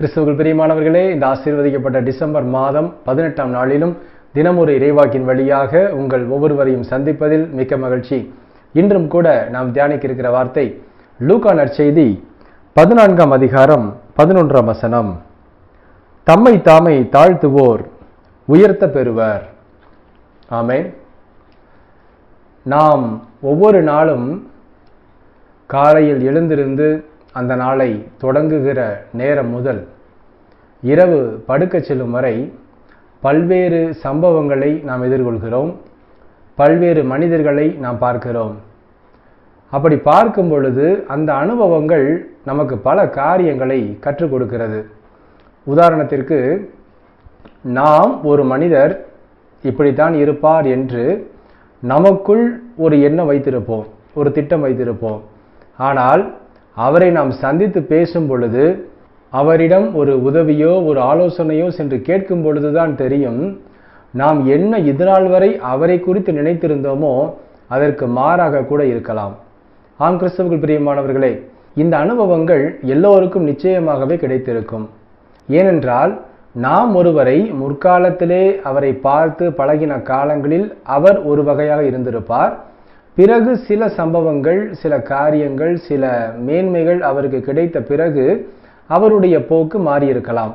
கிறிஸ்துவுக்குள் பிரியமானவர்களே இந்த ஆசீர்வதிக்கப்பட்ட டிசம்பர் மாதம் பதினெட்டாம் நாளிலும் தினமொரு இறைவாக்கின் வழியாக உங்கள் ஒவ்வொருவரையும் சந்திப்பதில் மிக்க மகிழ்ச்சி. இன்றும் கூட நாம் தியானிக்க இருக்கிற வார்த்தை லூகா நற்செய்தி பதினான்காம் அதிகாரம் பதினொன்றாம் வசனம். தம்மை தாமை தாழ்த்துவோர் உயர்த்த பெறுவர். ஆமேன். நாம் ஒவ்வொரு நாளும் காலையில் எழுந்திருந்து அந்த நாளை தொடங்குகிற நேரம் முதல் இரவு படுக்கச் செல்லும் வரை பல்வேறு சம்பவங்களை நாம் எதிர்கொள்கிறோம். பல்வேறு மனிதர்களை நாம் பார்க்கிறோம். அப்படி பார்க்கும் பொழுது அந்த அனுபவங்கள் நமக்கு பல காரியங்களை கற்றுக் கொடுக்கிறது. உதாரணத்திற்கு நாம் ஒரு மனிதர் இப்படித்தான் இருப்பார் என்று நமக்குள் ஒரு எண்ணம் வைத்திருப்போம் ஒரு திட்டம் வைத்திருப்போம். ஆனால் அவரை நாம் சந்தித்து பேசும் பொழுது அவரிடம் ஒரு உதவியோ ஒரு ஆலோசனையோ சென்று கேட்கும் பொழுதுதான் தெரியும் நாம் என்ன இதுநாள் வரை அவரை குறித்து நினைத்திருந்தோமோ அதற்கு மாறாக கூட இருக்கலாம். ஆம் கிறிஸ்தவர்கள் பிரியமானவர்களே இந்த அனுபவங்கள் எல்லோருக்கும் நிச்சயமாகவே கிடைத்திருக்கும். ஏனென்றால் நாம் ஒருவரை முற்காலத்திலே அவரை பார்த்து பழகின காலங்களில் அவர் ஒரு வகையாக இருந்திருப்பார். பிறகு சில சம்பவங்கள் சில காரியங்கள் சில மேன்மைகள் அவருக்கு கிடைத்த பிறகு அவருடைய போக்கு மாறியிருக்கலாம்.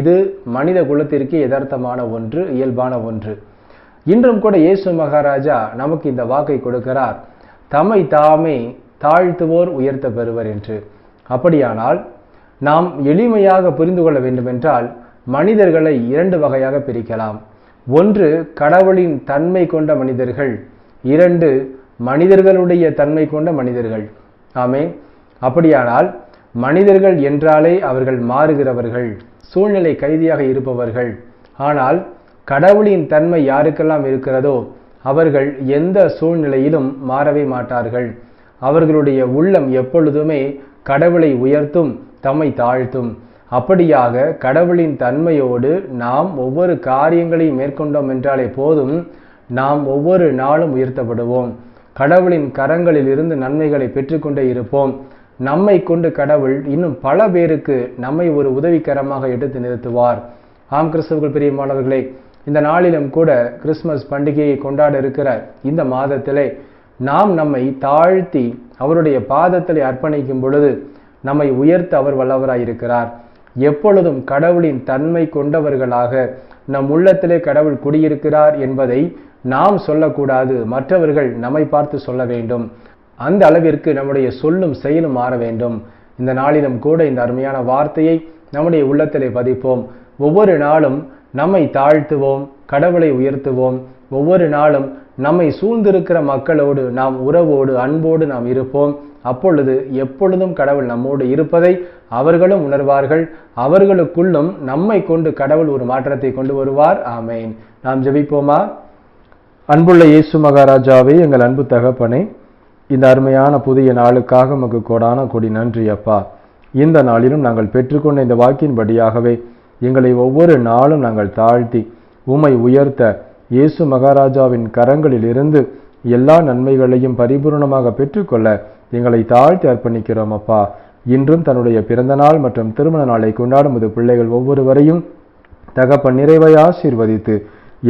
இது மனித குலத்திற்கு யதார்த்தமான ஒன்று இயல்பான ஒன்று. இன்றும் கூட இயேசு மகாராஜா நமக்கு இந்த வாக்கை கொடுக்கிறார். தம்மை தாமே தாழ்த்துவோர் உயர்த்த பெறுவர் என்று. அப்படியானால் நாம் எளிமையாக புரிந்து கொள்ள வேண்டுமென்றால் மனிதர்களை இரண்டு வகையாக பிரிக்கலாம். ஒன்று கடவுளின் தன்மை கொண்ட மனிதர்கள். இரண்டு மனிதர்களுடைய தன்மை கொண்ட மனிதர்கள். ஆமே அப்படியானால் மனிதர்கள் என்றாலே அவர்கள் மாறுகிறவர்கள் சூழ்நிலை கைதியாக இருப்பவர்கள். ஆனால் கடவுளின் தன்மை யாருக்கெல்லாம் இருக்கிறதோ அவர்கள் எந்த சூழ்நிலையிலும் மாறவே மாட்டார்கள். அவர்களுடைய உள்ளம் எப்பொழுதுமே கடவுளை உயர்த்தும் தம்மை தாழ்த்தும். அப்படியாக கடவுளின் தன்மையோடு நாம் ஒவ்வொரு காரியங்களையும் மேற்கொண்டோம் என்றாலே போதும் நாம் ஒவ்வொரு நாளும் உயர்த்தப்படுவோம். கடவுளின் கரங்களில் இருந்து நன்மைகளை பெற்றுக்கொண்டே இருப்போம். நம்மை கொண்டு கடவுள் இன்னும் பல பேருக்கு நம்மை ஒரு உதவிக்கரமாக எடுத்து நிறுத்துவார். ஆம் கிறிஸ்தவர்கள் பிரியமானவர்களே இந்த நாளிலும் கூட கிறிஸ்மஸ் பண்டிகையை கொண்டாட இருக்கிற இந்த மாதத்திலே நாம் நம்மை தாழ்த்தி அவருடைய பாதத்திலே அர்ப்பணிக்கும் பொழுது நம்மை உயர்த்த அவர் வல்லவராயிருக்கிறார். எப்பொழுதும் கடவுளின் தன்மை கொண்டவர்களாக நம் உள்ளத்திலே கடவுள் குடியிருக்கிறார் என்பதை நாம் சொல்லக்கூடாது. மற்றவர்கள் நம்மை பார்த்து சொல்ல வேண்டும். அந்த அளவிற்கு நம்முடைய சொல்லும் செயலும் மாற வேண்டும். இந்த நாளிலும் கூட இந்த அருமையான வார்த்தையை நம்முடைய உள்ளத்திலே பதிப்போம். ஒவ்வொரு நாளும் நம்மை தாழ்த்துவோம் கடவுளை உயர்த்துவோம். ஒவ்வொரு நாளும் நம்மை சூழ்ந்திருக்கிற மக்களோடு நாம் உறவோடு அன்போடு நாம் இருப்போம். அப்பொழுது எப்பொழுதும் கடவுள் நம்மோடு இருப்பதை அவர்களும் உணர்வார்கள். அவர்களுக்குள்ளும் நம்மை கொண்டு கடவுள் ஒரு மாற்றத்தை கொண்டு வருவார். ஆமேன். நாம் ஜெபிப்போமா? அன்புள்ள இயேசு மகாராஜாவே எங்கள் அன்பு தகப்பனை இந்த அருமையான புதிய நாளுக்காக உமக்கு கோடான கொடி நன்றி அப்பா. இந்த நாளிலும் நாங்கள் பெற்றுக்கொண்ட இந்த வாக்கின்படியாகவே எங்களை ஒவ்வொரு நாளும் நாங்கள் தாழ்த்தி உமை உயர்த்த இயேசு மகாராஜாவின் கரங்களில் இருந்து எல்லா நன்மைகளையும் பரிபூர்ணமாக பெற்றுக்கொள்ள எங்களை தாழ்த்தி அர்ப்பணிக்கிறோம் அப்பா. இன்றும் தன்னுடைய பிறந்த நாள் மற்றும் திருமண நாளை கொண்டாடும் இது பிள்ளைகள் ஒவ்வொருவரையும் தகப்பன் நிறைவை ஆசீர்வதித்து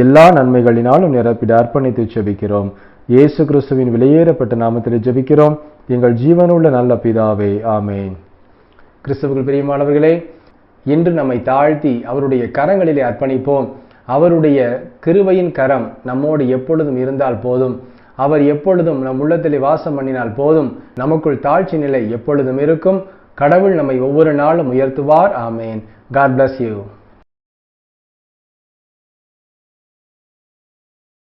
எல்லா நன்மைகளினாலும் நிரப்பிட அர்ப்பணித்து செபிக்கிறோம். இயேசு கிறிஸ்துவின் வெளியேறப்பட்ட நாமத்தில் ஜெபிக்கிறோம். எங்கள் ஜீவனுள்ள நல்ல பிதாவே ஆமேன். கிறிஸ்துவுக்குள் பிரியமானவர்களே இன்று நம்மை தாழ்த்தி அவருடைய கரங்களிலே அர்ப்பணிப்போம். அவருடைய கிருவையின் கரம் நம்மோடு எப்பொழுதும் இருந்தால் போதும். அவர் எப்பொழுதும் நம் உள்ளத்திலே வாசம் பண்ணினால் போதும். நமக்குள் தாழ்ச்சி நிலை எப்பொழுதும் இருக்கும். கடவுள் நம்மை ஒவ்வொரு நாளும் உயர்த்துவார். ஆமேன். God bless you